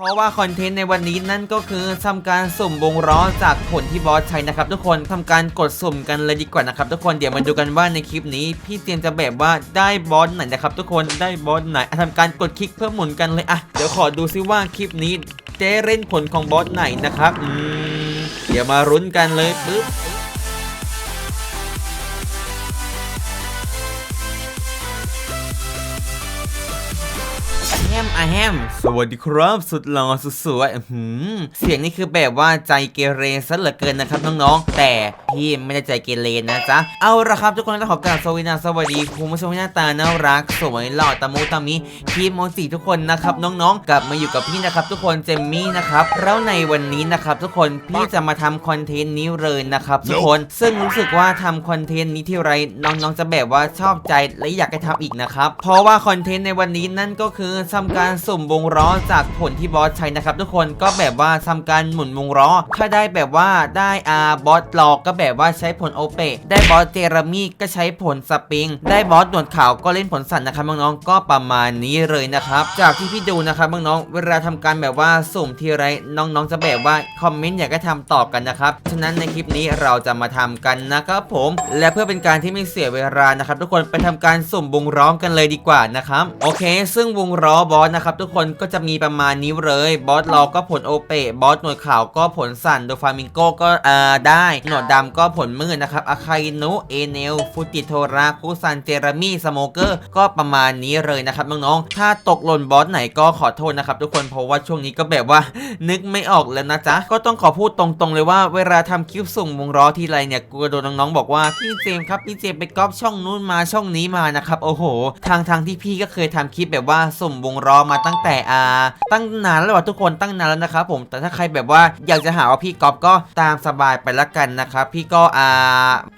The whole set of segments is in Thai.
เพราะว่าคอนเทนต์ในวันนี้นั่นก็คือทำการสุ่มวงล้อจากผลที่บอสใช้นะครับทุกคนทำการกดสุ่มกันเลยดีกว่านะครับทุกคนเดี๋ยวมาดูกันว่าในคลิปนี้ พี่เตรียมจะแบบว่าได้บอสไหนนะครับทุกคนได้บอสไหนอะทำการกดคลิกเพื่อหมุนกันเลยอะเดี๋ยวขอดูซิว่าคลิปนี้จะเล่นผลของบอสไหนนะครับอืมเดี๋ยวมารุ้นกันเลยปึ๊บ มอะแฮม สวัสดีครับ สุดหล่อสุดสวยอื้อหือเสียงนี่คือแบบว่าใจเกเรซะเหลือเกินนะครับน้องๆ แต่พี่ไม่ได้ใจเกเรนะจ๊ะ เอาละครับทุกคนต้องขอกราบสวัสดีนะสวัสดีคุณผู้ชมที่หน้าตาน่ารัก สวยหล่อตะมุตะมิคีโมจิทุกคนนะครับน้องๆ กลับมาอยู่กับพี่นะครับทุกคนเจมมี่นะครับแล้วในวันนี้นะครับทุกคนพี่จะมาทำคอนเทนต์นี้เลยนะครับทุกคนซึ่งรู้สึกว่าทำคอนเทนต์นี้ที่ไรน้องๆจะแบบว่าชอบใจและอยากให้ทำอีกนะครับเพราะว่าคอนเทนต์ในวันนี้นั่นก็คือทำการสุ่มวงล้อจากผลที่บอสใช้นะครับทุกคนก็แบบว่าทำการหมุนวงล้อ ถ้าได้แบบว่าได้อาบอสหลอกก็แบบว่าใช้ผลโอเปได้บอสเจเรมี่ก็ใช้ผลสปริง ได้บอสหนวดขาวก็เล่นผลสันนะครับน้องๆก็ประมาณนี้เลยนะครับ จากที่พี่ดูนะครับน้องๆเวลาทำการแบบว่าสุ่มทีไรน้องๆจะแบบว่าคอมเมนต์อยากให้ทำต่อกันนะครับฉะนั้นในคลิปนี้เราจะมาทำกันนะครับผม และเพื่อเป็นการที่ไม่เสียเวลานะครับทุกคนไปทำการสุ่มวงล้อมกันเลยดีกว่านะครับโอเค ซึ่งวงล้อบอสนะครับทุกคนก็จะมีประมาณนี้เลยบอสรอก็ผลโอเปะบอสหนวดขาวก็ผลสั่นโดฟามิงโกก็อ่าได้หนวดดำก็ผลมืดนะครับอาคาอินุเอเนลฟูติโทราคุซันเจรามี่สโมเกอร์ก็ประมาณนี้เลยนะครับน้องๆถ้าตกหล่นบอสไหนก็ขอโทษนะครับทุกคนเพราะว่าช่วงนี้ก็แบบว่า นึกไม่ออกแล้วนะจ๊ะก็ต้องขอพูดตรงๆเลยว่าเวลาทำคลิปส่งวงล้อทีไรเนี่ยกูโดนน้องๆบอกว่าพี่เจมส์ครับพี่เจมส์ไปก๊อปช่องนู้นมาช่องนี้มานะครับโอ้โห ทางทางที่พี่ก็เคยทำคลิปแบบว่าสุ่มวงล้อมาตั้งแต่อ่าตั้งนานแล้วว่ะทุกคนตั้งนานแล้วนะครับผมแต่ถ้าใครแบบว่าอยากจะหาว่าพี่ก๊อปก็ตามสบายไปละกันนะครับพี่ก็อ่า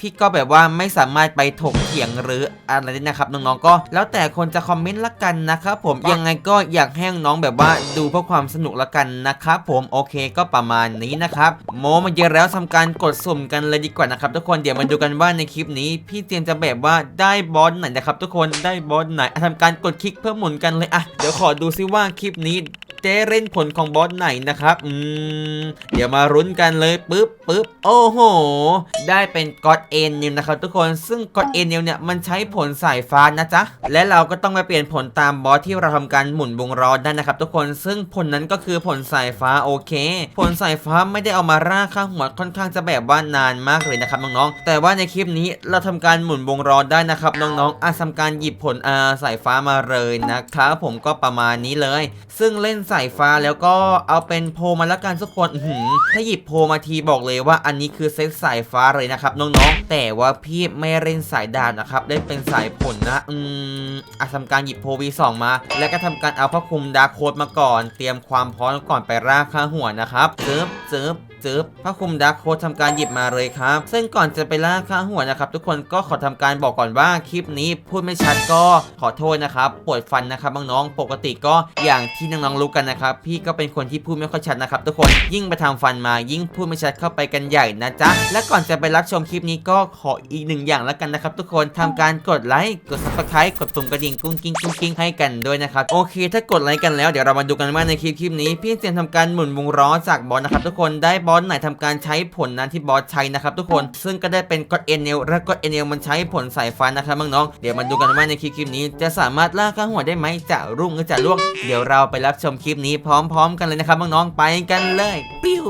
พี่ก็แบบว่าไม่สามารถไปถกเถียงหรืออะไรได้นะครับน้องๆก็ แล้วแต่คนจะคอมเมนต์ละกันนะครับผมยังไงก็อยากให้น้องๆแบบว่าดูเพื่อความสนุกละกันนะครับผมโอเคก็ประมาณนี้นะครับโมมาเยอะแล้วทำการกดสุ่มกันเลยดีกว่านะครับทุกคนเดี๋ยวมาดูกันว่าในคลิปนี้ พี่เตรียมจะแบบว่าได้บอสไหนนะครับทุกคนได้บอสไหนอะทำการกดคลิกเพื่อหมุนกันเลยอะเดี๋ยวขอดูซิว่าคลิปนี้ เจะเล่นผลของบอสไหนนะครับ อืม เดี๋ยวมารุ้นกันเลยปึ๊บปึ๊บโอ้โห ได้เป็นก็อดเอ็นนิวนะครับทุกคนซึ่งก็อดเอ็นนิวเนี่ยมันใช้ผลสายฟ้านะจ๊ะ และเราก็ต้องไปเปลี่ยนผลตามบอสที่เราทำการหมุนวงล้อได้นะครับทุกคนซึ่งผลนั้นก็คือผลสายฟ้าโอเค ผลสายฟ้าไม่ได้เอามาร่าข้างหัวค่อนข้างจะแบบว่านานมากเลยนะครับน้องๆแต่ว่าในคลิปนี้เราทำการหมุนวงล้อได้นะครับน้องๆอาจทำการหยิบผลอาสายฟ้ามาเลยนะครับผมก็ประมาณนี้เลย ซึ่งเล่นสายฟ้าแล้วก็เอาเป็นโพมาละกันทุกคนถ้าหยิบโพมาทีบอกเลยว่าอันนี้คือเซตสายฟ้าเลยนะครับน้องๆ แต่ว่าพี่ไม่เล่นสายดาบนะครับได้เป็นสายผลนะ อืมอาทำการหยิบโพล V2 มา แล้วก็ทำการเอาผ้าคลุมดาโคดมาก่อน เตรียมความพร้อมก่อนไปรากข้าหัวนะครับเจิบเจิบจึ๊บผ้าคลุมดาโค้ดทำการหยิบมาเลยครับ ซึ่งก่อนจะไปล่าค่าหัวนะครับ ทุกคนก็ขอทำการบอกก่อนว่าคลิปนี้พูดไม่ชัดก็ขอโทษนะครับปวดฟันนะครับน้องๆปกติก็อย่างที่น้องๆรู้กันนะครับ พี่ก็เป็นคนที่พูดไม่ค่อยชัดนะครับทุกคน ยิ่งไปทำฟันมายิ่งพูดไม่ชัดเข้าไปกันใหญ่นะจ๊ะ และก่อนจะไปรับชมคลิปนี้ก็ขออีกหนึ่งอย่างแล้วกันนะครับทุกคนทำการกดไลค์ กดซับสไครต์กดปุ่มกระดิ่งกุ้งกิ้งกุ้งกิ้งให้กันด้วยนะครับ โอเค ถ้ากดไลค์กันแล้วเดี๋ยวเรามาดูกันว่าในคลิปคลิปนี้พี่เซียนทำการหมุนวงล้อจากบอลนะครับทุกคนได้บอลไหนทำการใช้ผลนั้นที่บอสใช้นะครับทุกคนซึ่งก็ได้เป็นกดเอเนลและกดเอเนลมันใช้ผลสายฟ้านะครับน้องๆเดี๋ยวมาดูกันว่าในคลิปคลิปนี้ จะสามารถล่าข้าหัวได้ไหมจะรุ่งหรือจะล่วงเดี๋ยวเราไปรับชมคลิปลิปนี้พร้อมๆ กันเลยนะครับน้องๆไปกันเลยปิ้ว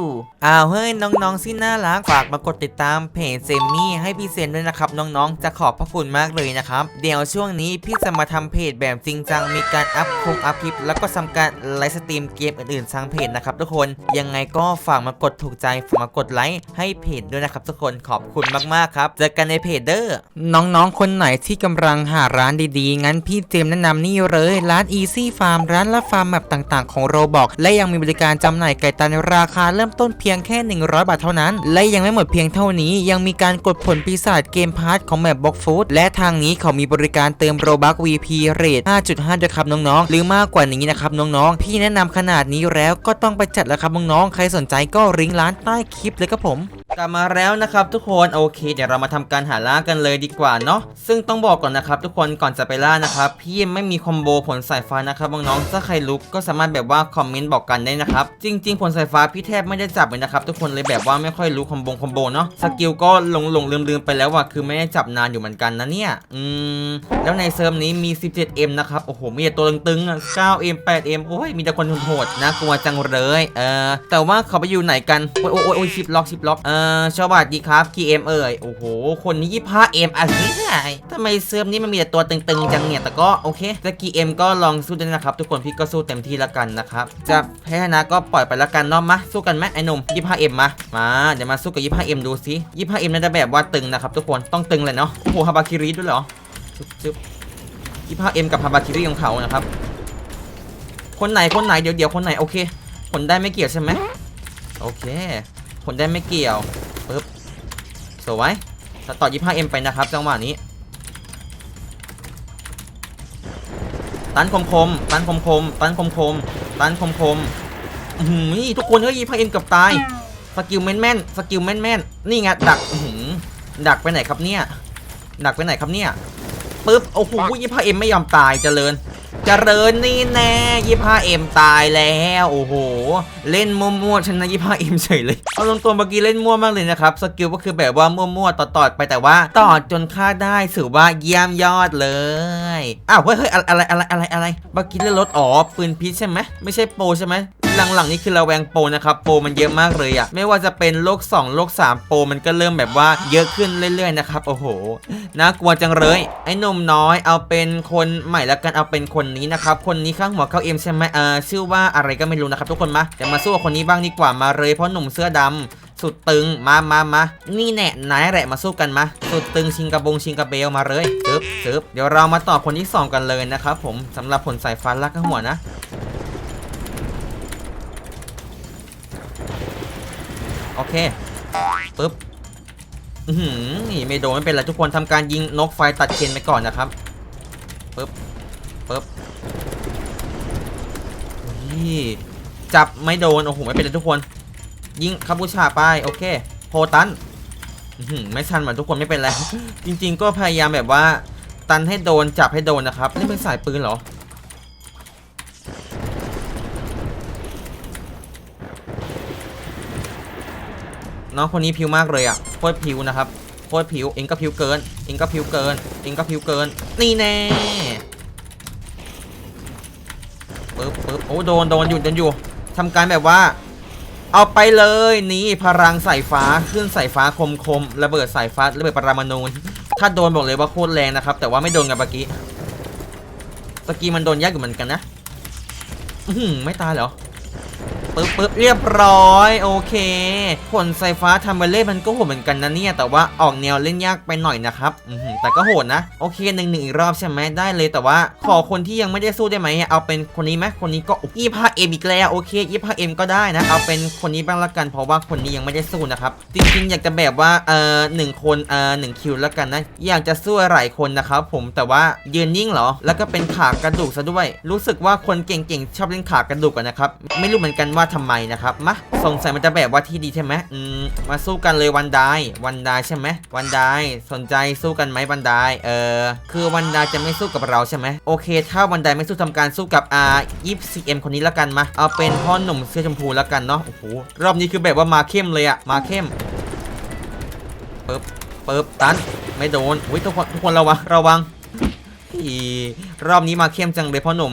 อ้าวเฮ้ยน้องๆที่น่ารักฝากมากดติดตามเพจเซมี่ให้พี่เซนด้วยนะครับน้องๆ จะขอบพระคุณมากเลยนะครับ เดี๋ยวช่วงนี้พี่จะมาทำเพจแบบจริงจังมีการอัพคงอัพคลิป แล้วก็ทำการไลฟ์สตรีมเกมอื่นๆทางเพจนะครับทุกคนยังไงก็ฝากมากดถูกใจฝากมากดไลค์ให้เพจด้วยนะครับทุกคนขอบคุณมากๆครับเจอกันในเพจเด้อน้องๆ คนไหนที่กำลังหาร้านดีๆ งั้นพี่เจมแนะนำนี่เลยร้าน Easy Farm ร้านละฟาร์มแบบต่างๆของโรบอกและยังมีบริการจำหน่ายไก่ตันราคาเริ่มต้นเพียงแค่ 100 บาทเท่านั้น และยังไม่หมดเพียงเท่านี้ยังมีการกดผลปีศาจเกมพาร์ทของแมปบ็อกฟูดและทางนี้เขามีบริการเติมโรบัก VP เรท5.5ด้วยครับน้องๆ หรือมากกว่านี้นะครับน้องๆ พี่แนะนำขนาดนี้แล้วก็ต้องไปจัดแล้วครับน้องๆ ใครสนใจก็ริงก์ร้านใต้คลิปเลยครับผม กลับมาแล้วนะครับทุกคนโอเค เดี๋ยวเรามาทำการหาล่ากันเลยดีกว่าเนาะซึ่งต้องบอกก่อนนะครับทุกคนก่อนจะไปล่านะครับพี่ไม่มีคอมโบผลสายฟ้านะครับน้องๆถ้าใครรู้ก็สามารถแบบว่าคอมเมนต์บอกกันได้นะครับจริง ๆ ผลสายฟ้าพี่แทบไม่ได้จับเลยนะครับทุกคนเลยแบบว่าไม่ค่อยรู้คอมโบคอมโบเนาะสกิลก็หลงหลงลืมลืมไปแล้วว่ะคือไม่ได้จับนานอยู่เหมือนกันนะเนี่ยอืมแล้วในเซิร์ฟนี้มี 17M นะครับโอ้โหมีแต่ตัวตึงๆอะ 9M 8M โอ้ยมีแต่คนโหดน่ากลัวจังเลยเออแต่ว่าเขาไปอยู่ไหนกันโอ้ยโอ้ยโอ้ยโอ้ยชิปล็อกชิปล็อกเอออสวัสดีครับ KM เอมเอ่ย โอ้โห คนนี้ 25M อะไรทำไมเซิร์ฟนี้มันมีแต่ตัวตึงๆจังเนี่ย แต่ก็โอเคแต่ KM ก็ลองสู้ด้วยนะครับ ทุกคนพี่ก็สู้เต็มที่แล้วกันนะครับ จะแพ้นะก็ปล่อยไปแล้วกันเนาะมาสู้กันไหมไอ้หนุ่ม 25M มมา มาเดี๋ยวมาสู้กับ 25M ดูสิ 25M น่าจะแบบว่าตึงนะครับทุกคนต้องตึงเลยเนาะโอ้โหฮาบาคิริด้วยเหรอจึ๊บจึ๊บ 25M กับฮาบาคิริของเขานะครับคนไหนคนไหนเดี๋ยวเดี๋ยวคนไหนโอเคผลได้ไม่เกี่ยวใช่ไหมโอเค ผลได้ไม่เกี่ยวปึ๊บสวยถ้าต่อ 25M ไปนะครับจังหวะนี้ ตันคมคมตันคมคมตันคมคมตันคมคมอื้อหือนี่ทุกคนเฮ้ย 25M เอ็มกับตาย สกิลแม่นแม่นสกิลแม่นแม่นนี่ไงดักอื้อหือดักไปไหนครับเนี่ย ดักไปไหนครับเนี่ยปึ๊บโอ้โหยี่ห้าเอ็มไม่ยอมตายเจริญ จริญนี่แน่ยี่ห้าเอ็มตายแล้วโอ้โห เล่นมั่วๆชนะยี่ห้าเอ็มเฉยเลย เอาลงตัวเมื่อกี้เล่นมั่วมากเลยนะครับ สกิลก็คือแบบว่ามั่วๆต่อๆไปแต่ว่าต่อจนฆ่าได้ถือว่าเยี่ยมยอดเลยอ้าวเฮ้ยเฮ้ยอะไรอะไรอะไรอะไรเมื่อกี้เล่นรถอ๋อปืนพิษใช่ไหมไม่ใช่โปรใช่ไหม หลังๆนี่คือเราแวงโปรนะครับโปรมันเยอะมากเลยอะไม่ว่าจะเป็นโลก2โลก3โปรมันก็เริ่มแบบว่าเยอะขึ้นเรื่อยๆนะครับโอ้โหน่ากลัวจังเลยไอ้หนุ่มน้อยเอาเป็นคนใหม่แล้วกันเอาเป็นคนนี้นะครับคนนี้ข้างหัวเขาเอ็มใช่ไหมเออชื่อว่าอะไรก็ไม่รู้นะครับทุกคนมาเดี๋ยวมาสู้กับคนนี้บ้างดีกว่ามาเลยเพราะหนุ่มเสื้อดำสุดตึงมามามานี่แน่นายแหละมาสู้กันมา สุดตึงชิงกระบงชิงกระเบลมาเลยซึบซึบเดี๋ยวเรามาต่อคนที่สองกันเลยนะครับผมสำหรับผลสายฟ้าลักข้างหัวนะ โอเคปึ๊บอือหือนี่ไม่โดนไม่เป็นไรทุกคนทำการยิงนกไฟตัดเคนไปก่อนนะครับปึ๊บปึ๊บนี่จับไม่โดนโอ้โหไม่เป็นไรทุกคน ยิงคาบูชาไปโอเคโพตันอื้อหือไม่ทันเหมือนทุกคนไม่เป็นไรจริง ๆ ก็พยายามแบบว่า ตันให้โดนจับให้โดนนะครับนี่เป็นสายปืนเหรอ น้องคนนี้ผิวมากเลยอะโคตรผิวนะครับโคตรผิวเองก็ผิวเกินเองก็ผิวเกินเองก็ผิวเกิน นี่แน่ปึ๊บปึ๊บโอ้โดนโดนอยู่โดนอยู่ทำการแบบว่า เอาไปเลยนี่พลังสายฟ้าขึ้นสายฟ้าคมคมระเบิดสายฟ้าระเบิดปรามาณูถ้าโดนบอกเลยว่าโคตรแรงนะครับ แต่ว่าไม่โดนกับเมื่อกี้สกีมันโดนยากอยู่เหมือนกันนะ อืไม่ตายเหรอ ปึ๊บปึ๊บเรียบร้อยโอเคผลไฟฟ้าทำเบลเล่มันก็โหดเหมือนกันนะเนี่ย แต่ว่าออกแนวเล่นยากไปหน่อยนะครับอืแต่ก็โหดนะ โอเคหนึ่งหนึ่งอีกรอบใช่ไหมได้เลยแต่ว่าขอคนที่ยังไม่ได้สู้ได้ไหมเอาเป็นคนนี้ไหมคนนี้ก็ยี่ห้าเอ็มอีกแล้วโอเคยี่ห้าเอ็มก็ได้นะ เอาเป็นคนนี้บ้างละกันเพราะว่าคนนี้ยังไม่ได้สู้นะครับจริงๆอยากจะแบบว่าเอ่อหนึ่งคนเอ่อหนึ่งคิวแล้วกันนะอยากจะสู้หลายคนนะครับผมแต่ว่ายืนนิ่งเหรอ แล้วก็เป็นขากระดูกซะด้วย รู้สึกว่าคนเก่งๆชอบเล่นขากระดูกกันนะครับไม่รู้เหมือนกันว่าทำไมนะครับมาสงสัยมันจะแบบว่าที่ดีใช่ไหมอืมมาสู้กันเลยวันไดายวันไดายใช่ไหมวันไดายสนใจสู้กันไหมวันไดายเออคือวันไดายจะไม่สู้กับเราใช่ไหมโอเค ถ้าวันไดายไม่สู้ทำการสู้กับอายี่สิบเอ็มคนนี้แล้วกันมาเอาเป็นพ่อหนุ่มเสื้อชมพูแล้วกันเนาะโอ้โหรอบนี้คือแบบว่ามาเข้มเลยอะมาเข้มปึ๊บปึ๊บตันไม่โดนอุ้ยทุกคนทุกคนระวังระวังอีรอบนี้มาเข้มจังเลยพ่อหนุ่ม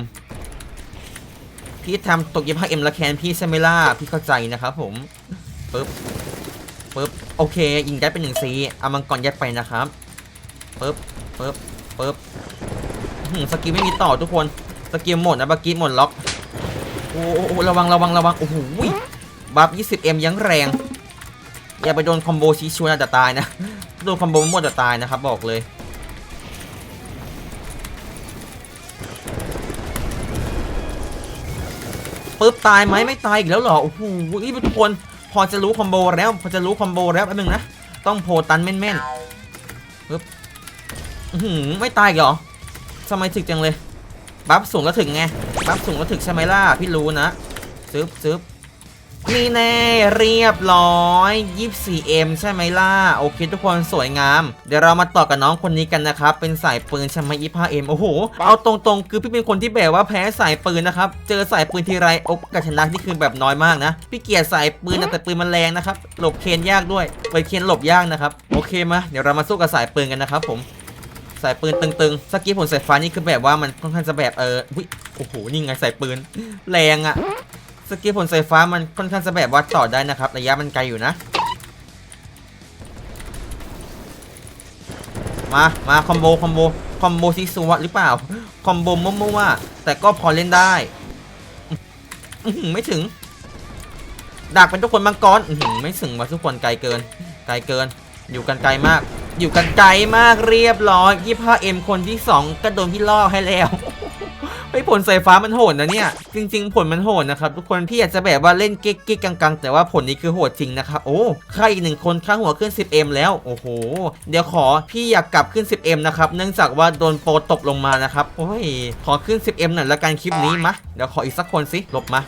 พี่ทำตกยี่ห้าเอ็มละแคนพี่ใช่ไหมล่ะพี่เข้าใจนะครับผมปึ๊บปึ๊บโอเค ยิงได้เป็นหนึ่งซีเอามังกรยัดไปนะครับปึ๊บปึ๊บปึ๊บสกิลไม่มีต่อทุกคนสกิลหมดนะบักกี้หมดล็อกโอ้โหระวังระวังระวังโอ้โหบัฟ 20M ยังแรง อย่าไปโดนคอมโบชี้ชวนอาจจะตายนะโดนคอมโบหมดจะตายนะครับบอกเลย ปึ๊บตายไหมไม่ตายอีกแล้วเหรอโอ้โหนี่ทุกคนพอจะรู้คอมโบแล้วพอจะรู้คอมโบแล้วแป๊บนึงนะต้องโพตันแม่นๆปึ๊บหืมไม่ตายอีกเหรอทำไมถึกจังเลยบัฟสูงก็ถึงไงบัฟสูงก็ถึงใช่ไหมล่ะพี่รู้นะซึบซึบ นี่แน่เรียบร้อย 24M ใช่ไหมล่ะ โอเคทุกคนสวยงาม เดี๋ยวเรามาต่อกับน้องคนนี้กันนะครับ เป็นสายปืนใช่ไหม 25M โอ้โห เอาตรงๆ คือพี่เป็นคนที่แบบว่าแพ้สายปืนนะครับ เจอสายปืนทีไรโอกาสชนะนี่คือแบบน้อยมากนะ พี่เกียรสายปืนนะแต่ปืนมันแรงนะครับ หลบเคนยากด้วยเปิดเคนหลบยากนะครับ โอเคมา เดี๋ยวเรามาสู้กับสายปืนกันนะครับผมสายปืนตึงๆสกี้ผลสายฟ้านี่คือแบบว่ามันค่อนข้างจะแบบเอออุ๊ยโอ้โห นี่ไงสายปืน แรงอะ สกี้ผลสายฟ้ามันค่อนข้างจะแบบว่าต่อได้นะครับ ระยะมันไกลอยู่นะ มามาคอมโบคอมโบคอมโบซิซัวหรือเปล่า คอมโบมั่วๆแต่ก็พอเล่นได้ไม่ถึงดักเป็นทุกคนมังกรอื้อหือไม่ถึงว่าทุกคนไกลเกิน ไกลเกิน อยู่กันไกลมาก อยู่กันไกลมากเรียบร้อยยี่ห้าเอ็มคนที่สองก็โดนพี่ล่อให้แล้ว ไอ้ผลสายฟ้ามันโหดนะเนี่ย จริง ๆ ผลมันโหดนะครับทุกคนพี่อาจจะแบบว่าเล่นเก๊กๆกังๆ แต่ว่าผลนี้คือโหดจริงนะครับโอ้ค่าอีกหนึ่งคนค่าหัวขึ้น 10M แล้วโอ้โห เดี๋ยวขอพี่อยากกลับขึ้น 10M นะครับเนื่องจากว่าโดนโปรตบลงมานะครับโอ้ยขอขึ้น 10M หน่อยละกันคลิปนี้มะเดี๋ยวขออีกสักคนสิหลบมา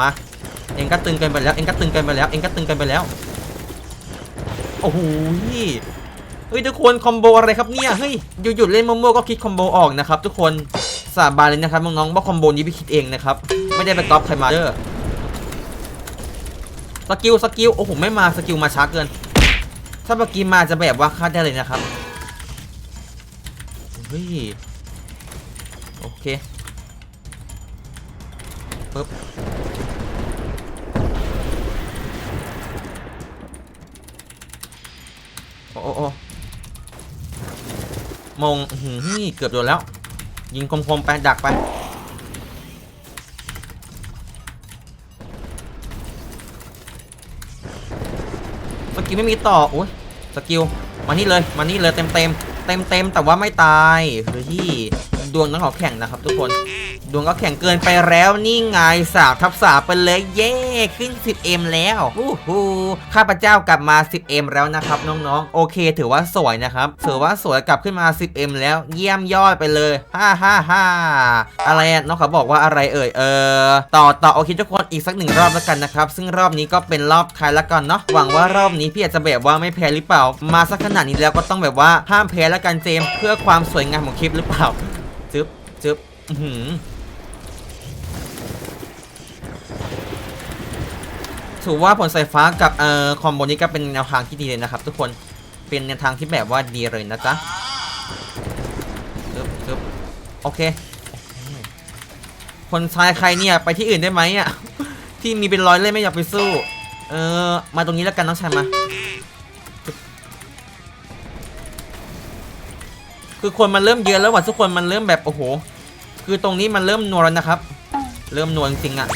มาเองก็ตึงเกันไปแล้วเองก็ตึงเกันไปแล้วเองก็ตึงเกันไปแล้วโอ้โห เฮ้ยทุกคนคอมโบอะไรครับเนี่ยเฮ้ยอยู่หยุดเล่นมั่วๆก็คิดคอมโบออกนะครับทุกคนสาบานเลยนะครับน้องๆว่าคอมโบนี้พี่คิดเองนะครับไม่ได้ไปก๊อปใครมาเด้อสกิลสกิลโอ้โหไม่มาสกิลมาช้าเกิน ถ้าเมื่อกี้มาจะแบบว่าคาดได้เลยนะครับเฮ้ยโอเคปึ๊บโอ้โอ้ มงหือนี่เกือบโดนแล้ว ยิงคมๆไปดักไป สกิลไม่มีต่อโอ้ยสกิลมานี่เลยมานี่เลยเต็มเต็มเต็มเต็มแต่ว่าไม่ตายเฮ้ยดวงน้องเขอแข่งนะครับทุกคน ดวงก็แข่งเกินไปแล้วนี่ไงสาวทับสาวไปเลยเย้ขึ้น 10M แล้วฮู้ฮู้ข้าพเจ้ากลับมา 10M แล้วนะครับน้องๆ โอเค ถือว่าสวยนะครับถือว่าสวยกลับขึ้นมา 10M แล้วเยี่ยมยอดไปเลยฮ่าฮ่าฮ่าอะไรน้องเขาบอกว่าอะไรเอ่ยเออต่อต่อโอเคทุกคนอีกสักหนึ่งรอบแล้วกันนะครับ ซึ่งรอบนี้ก็เป็นรอบท้ายแล้วกันเนาะหวังว่ารอบนี้พี่อาจจะแบบว่าไม่แพ้หรือเปล่า มาสักขนาดนี้แล้วก็ต้องแบบว่าห้ามแพ้แล้วกันเจมเพื่อความสวยงามของคลิปหรือเปล่าจึ๊บจึ๊บอือหือ ถือว่าผลสายฟ้ากับเอ่อคอมโบนี้ก็เป็นแนวทางที่ดีเลยนะครับ ทุกคนเป็นแนวทางที่แบบว่าดีเลยนะจ๊ะซึบซึบโอเคคนชายใครเนี่ยไปที่อื่นได้ไหมอะที่มีเป็นร้อยเล่มไม่อยากไปสู้ เออมาตรงนี้แล้วกันน้องชายมาคือคนมันเริ่มเยอะแล้วว่ะทุกคนมันเริ่มแบบโอ้โห คือตรงนี้มันเริ่มนวลแล้วนะครับ เริ่มนวลจริงอะ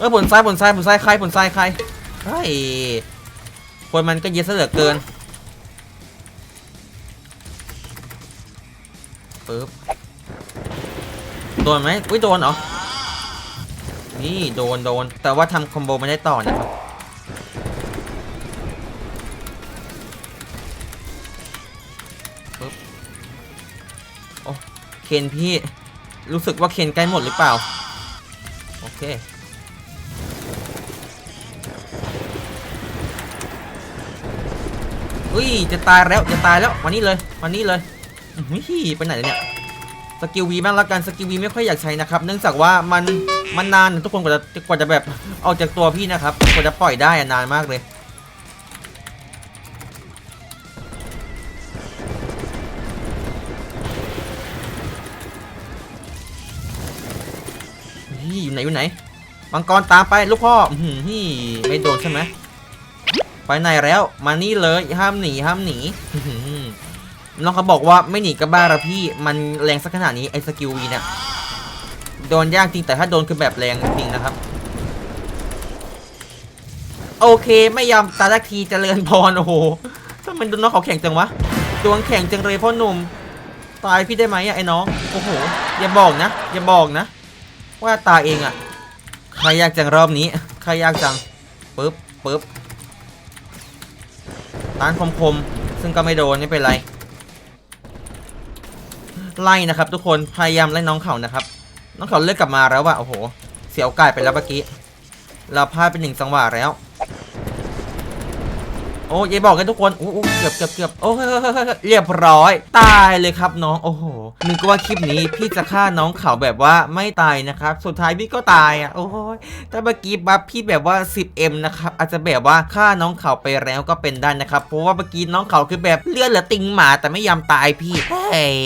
เออผลซ้ายผลซ้ายผลซ้ายใครผลซ้ายใครเฮ้ยคนมันก็เยอะซะเหลือเกินปึ๊บโดนไหมอุ้ยโดนเหรอ นี่โดนโดน แต่ว่าทำคอมโบไม่ได้ต่อนะครับปึ๊บโอ้เคนพี่ รู้สึกว่าเคนใกล้หมดหรือเปล่า โอเค้ยจะตายแล้วจะตายแล้วมานี่เลยมานี่เลยอื้อหือไปไหนเนี่ยสกิลวีบ้างละกันสกิลวีไม่ค่อยอยากใช้นะครับ เนื่องจากว่ามันมันนานทุกคนกว่าจะกว่าจะแบบออกจากตัวพี่นะครับกว่าจะปล่อยได้นานมากเลยนี่อยู่ไหนอยู่ไหนมังกรตามไปลูกพ่ออื้อหือไม่โดนใช่ไหม ไปไหนแล้วมานี่เลยห้ามหนีห้ามหนีน้องเขาบอกว่าไม่หนีก็บ้าละพี่ มันแรงสักขนาดนี้ไอ้สกิลวีเนี่ยโดนยากจริงแต่ถ้าโดนคือแบบแรงจริงนะครับ โอเคไม่ยอมตาลักทีเจริญพรโอ้โหทำไมดูน้องเขาแข็งจังวะดวงแข็งจังเลยพ่อหนุ่มตายพี่ได้ไหมไอ้น้องโอ้โหอย่าบอกนะ อย่าบอกนะ ว่าตายเองอะใครยากจังรอบนี้ ใครยากจังปึ๊บปึ๊บ ต้านคมคมซึ่งก็ไม่โดนไม่เป็นไร ไล่นะครับ ทุกคนพยายามไล่น้องเขานะครับ น้องเขาเลือกกลับมาแล้วว่ะโอ้โห เสียโอกาสไปแล้วเมื่อกี้ เราพลาดไปหนึ่งจังหวะแล้ว โอ้ยายบอกกันทุกคนโอ้โอเกือบเกือบเกือบโอ้เฮ้ยเรียบร้อย ตายเลยครับน้องโอ้โหนึกว่าคลิปนี้พี่จะฆ่าน้องเขาแบบว่าไม่ตายนะครับ สุดท้ายพี่ก็ตายอะโอ้ยถ้าเมื่อกี้บัฟพี่แบบว่า 10M นะครับอาจจะแบบว่าฆ่าน้องเขาไปแล้วก็เป็นได้นะครับ เพราะว่าเมื่อกี้น้องเขาคือแบบเลือดเหลือติงหมาแต่ไม่ยอมตายพี่เฮ้ย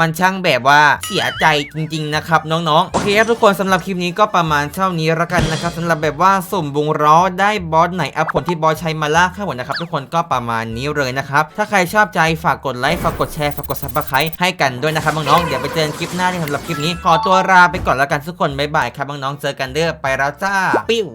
มันช่างแบบว่าเสียใจจริง ๆ นะครับ น้องๆโอเคครับทุกคนสำหรับคลิปนี้ก็ประมาณเท่านี้ละกันนะครับสำหรับแบบว่าสุ่มวงล้อได้บอสไหนเอาผลที่บอสใช้มาล่าข้าหมดนะครับทุกคนก็ประมาณนี้เลยนะครับ ถ้าใครชอบใจฝากกดไลค์ ฝากกดแชร์ ฝากกดซับสไครต์ให้กันด้วยนะครับน้องๆ เดี๋ยวไปเจอกันคลิปหน้าที่สำหรับคลิปนี้ ขอตัวลาไปก่อนแล้วกันทุกคน บ๊ายบายครับน้องๆ เจอกันเด้อ ไปแล้วจ้า ปิ้ว